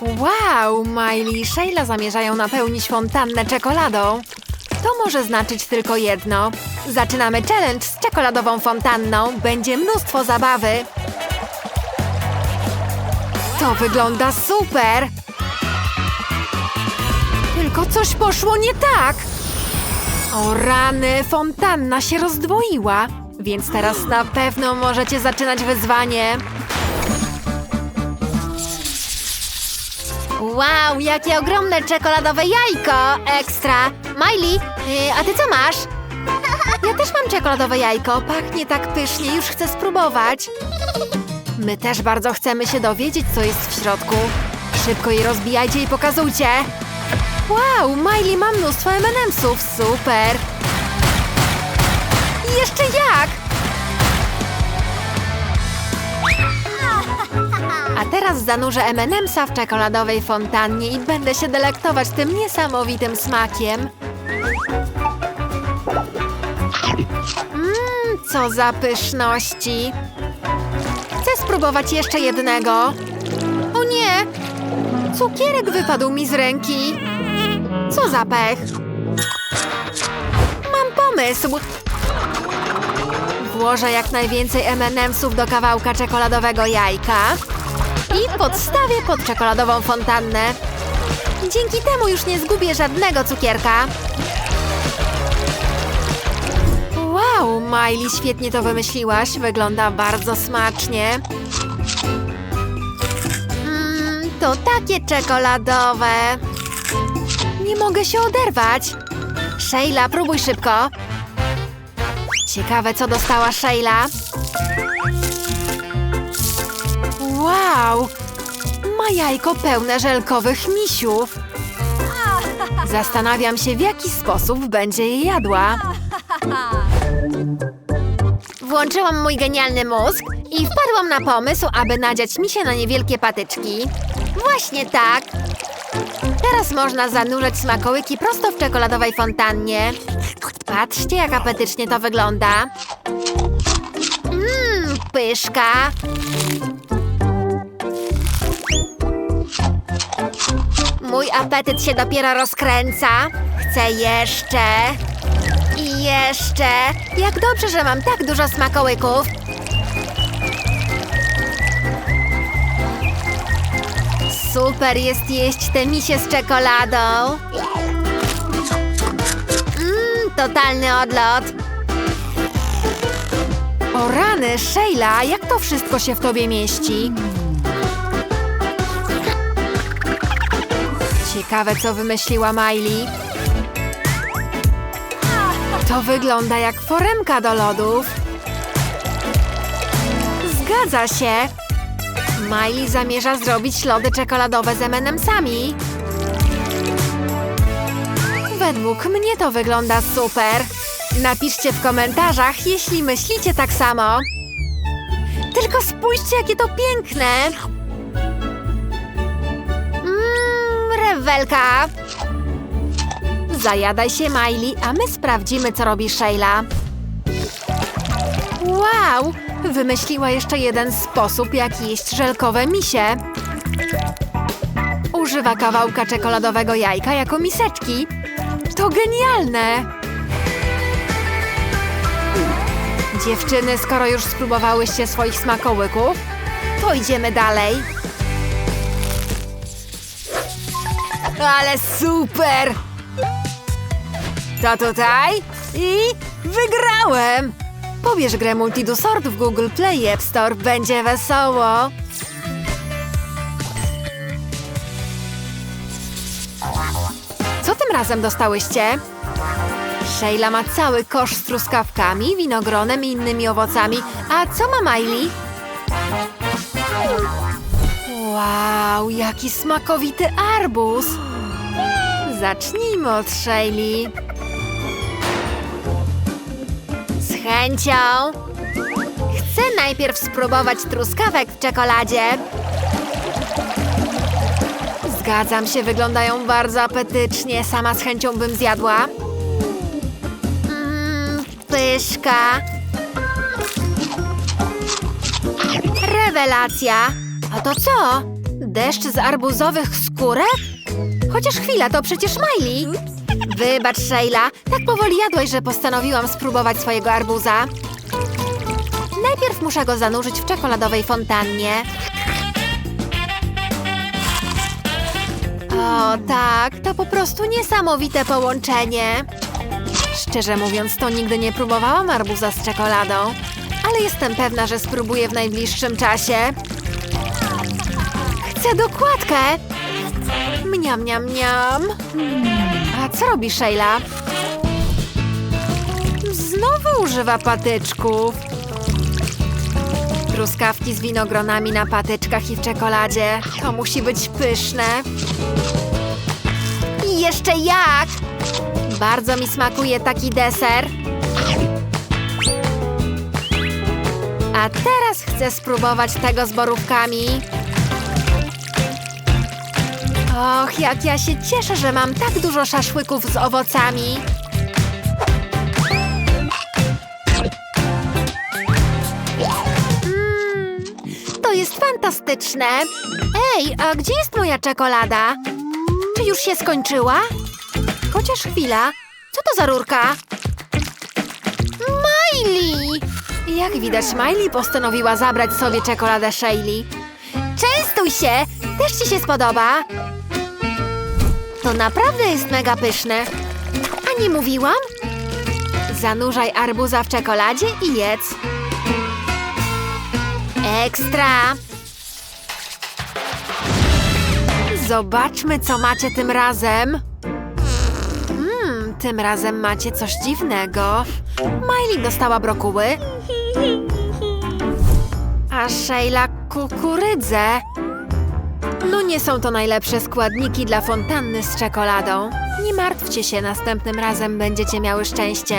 Wow, Miley i Sheila zamierzają napełnić fontannę czekoladą. To może znaczyć tylko jedno. Zaczynamy challenge z czekoladową fontanną. Będzie mnóstwo zabawy. To wygląda super! Tylko coś poszło nie tak! O rany, fontanna się rozdwoiła, więc teraz na pewno możecie zaczynać wyzwanie. Wow, jakie ogromne czekoladowe jajko! Ekstra! Miley, y, a ty co masz? Ja też mam czekoladowe jajko, pachnie tak pysznie, już chcę spróbować. My też bardzo chcemy się dowiedzieć, co jest w środku. Szybko je rozbijajcie i pokazujcie. Wow, Miley ma mnóstwo M&M'sów, super. Jeszcze jak? Teraz zanurzę M&M'sa w czekoladowej fontannie i będę się delektować tym niesamowitym smakiem. Mmm, co za pyszności. Chcę spróbować jeszcze jednego. O nie! Cukierek wypadł mi z ręki. Co za pech. Mam pomysł. Włożę jak najwięcej M&M'sów do kawałka czekoladowego jajka i podstawię pod czekoladową fontannę. Dzięki temu już nie zgubię żadnego cukierka. Wow, Miley, świetnie to wymyśliłaś. Wygląda bardzo smacznie. Mmm, to takie czekoladowe. Nie mogę się oderwać. Sheila, próbuj szybko. Ciekawe, co dostała Sheila. Wow! Ma jajko pełne żelkowych misiów. Zastanawiam się, w jaki sposób będzie je jadła. Włączyłam mój genialny mózg i wpadłam na pomysł, aby nadziać mi się na niewielkie patyczki. Właśnie tak. Teraz można zanurzać smakołyki prosto w czekoladowej fontannie. Patrzcie, jak apetycznie to wygląda. Mmm, pyszka. Apetyt się dopiero rozkręca. Chcę jeszcze. I jeszcze. Jak dobrze, że mam tak dużo smakołyków. Super jest jeść te misie z czekoladą. Mmm, totalny odlot. O rany, Sheila, jak to wszystko się w tobie mieści? Ciekawe, co wymyśliła Miley. To wygląda jak foremka do lodów. Zgadza się. Miley zamierza zrobić lody czekoladowe z M&M'sami. Według mnie to wygląda super. Napiszcie w komentarzach, jeśli myślicie tak samo. Tylko spójrzcie, jakie to piękne! Rewelka. Zajadaj się, Miley, a my sprawdzimy, co robi Sheila. Wow! Wymyśliła jeszcze jeden sposób, jak jeść żelkowe misie. Używa kawałka czekoladowego jajka jako miseczki. To genialne! Dziewczyny, skoro już spróbowałyście swoich smakołyków, to idziemy dalej. Ale super! To tutaj i wygrałem! Pobierz grę Multidusort w Google Play App Store, będzie wesoło! Co tym razem dostałyście? Sheila ma cały kosz z truskawkami, winogronem i innymi owocami. A co ma Miley? Wow, jaki smakowity arbuz! Zacznijmy od Shelly. Z chęcią. Chcę najpierw spróbować truskawek w czekoladzie. Zgadzam się, wyglądają bardzo apetycznie. Sama z chęcią bym zjadła. Mmm, pyszka. Rewelacja. A to co? Deszcz z arbuzowych skórek? Chociaż chwila, to przecież Miley. Wybacz, Sheila. Tak powoli jadłaś, że postanowiłam spróbować swojego arbuza. Najpierw muszę go zanurzyć w czekoladowej fontannie. O, tak, to po prostu niesamowite połączenie. Szczerze mówiąc, to nigdy nie próbowałam arbuza z czekoladą, ale jestem pewna, że spróbuję w najbliższym czasie. Chcę dokładkę! Mniam, mniam, mniam. A co robi Sheila? Znowu używa patyczków. Truskawki z winogronami na patyczkach i w czekoladzie. To musi być pyszne. I jeszcze jak! Bardzo mi smakuje taki deser. A teraz chcę spróbować tego z borówkami. Och, jak ja się cieszę, że mam tak dużo szaszłyków z owocami. Mm, to jest fantastyczne. Ej, a gdzie jest moja czekolada? Czy już się skończyła? Chociaż chwila. Co to za rurka? Miley! Jak widać, Miley postanowiła zabrać sobie czekoladę Shaley. Częstuj się! Też ci się spodoba? To naprawdę jest mega pyszne. A nie mówiłam? Zanurzaj arbuza w czekoladzie i jedz. Ekstra! Zobaczmy, co macie tym razem. Mmm, tym razem macie coś dziwnego. Miley dostała brokuły, a Sheila kukurydzę. No nie są to najlepsze składniki dla fontanny z czekoladą. Nie martwcie się, następnym razem będziecie miały szczęście.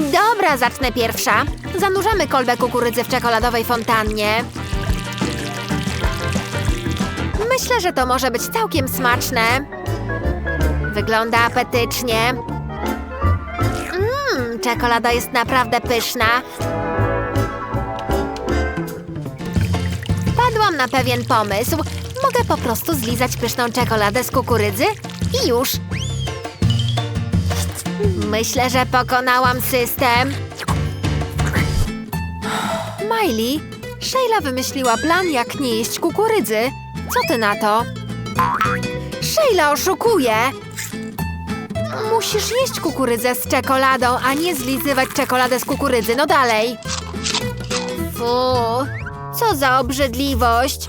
Dobra, zacznę pierwsza. Zanurzamy kolbę kukurydzy w czekoladowej fontannie. Myślę, że to może być całkiem smaczne. Wygląda apetycznie. Mmm, czekolada jest naprawdę pyszna. Wpadłam na pewien pomysł. Mogę po prostu zlizać pyszną czekoladę z kukurydzy i już. Myślę, że pokonałam system. Miley, Sheila wymyśliła plan, jak nie jeść kukurydzy. Co ty na to? Sheila oszukuje! Musisz jeść kukurydzę z czekoladą, a nie zlizywać czekoladę z kukurydzy. No dalej. Fu, co za obrzydliwość.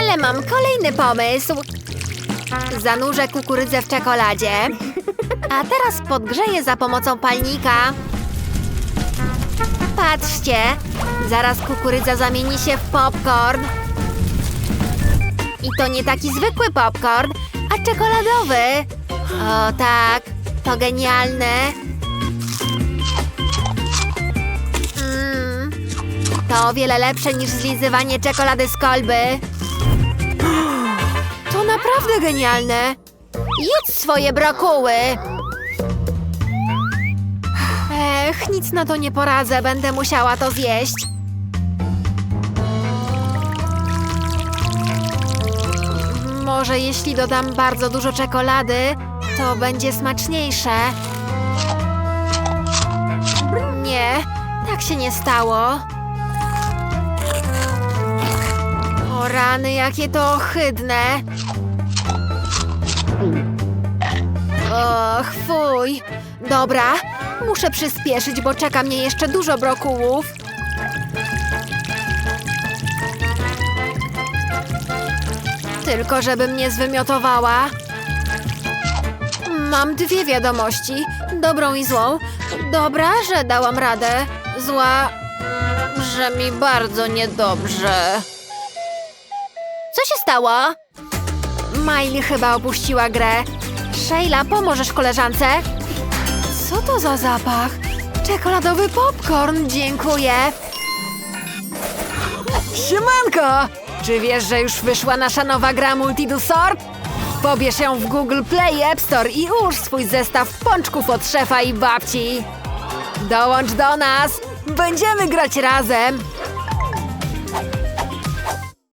Ale mam kolejny pomysł. Zanurzę kukurydzę w czekoladzie. A teraz podgrzeję za pomocą palnika. Patrzcie, zaraz kukurydza zamieni się w popcorn. I to nie taki zwykły popcorn, a czekoladowy. O tak, to genialne. To o wiele lepsze niż zlizywanie czekolady z kolby. To naprawdę genialne. Jedz swoje brokuły. Ech, nic na to nie poradzę, będę musiała to zjeść. Może jeśli dodam bardzo dużo czekolady, to będzie smaczniejsze. Nie, tak się nie stało. Rany, jakie to ohydne. Och, fuj. Dobra, muszę przyspieszyć, bo czeka mnie jeszcze dużo brokułów. Tylko żebym nie zwymiotowała. Mam dwie wiadomości. Dobrą i złą. Dobra, że dałam radę. Zła, że mi bardzo niedobrze. Co się stało? Miley chyba opuściła grę. Sheila, pomożesz koleżance? Co to za zapach? Czekoladowy popcorn, dziękuję. Siemanko! Czy wiesz, że już wyszła nasza nowa gra Multidu Sort? Pobierz ją w Google Play App Store i ułóż swój zestaw pączków od szefa i babci. Dołącz do nas! Będziemy grać razem!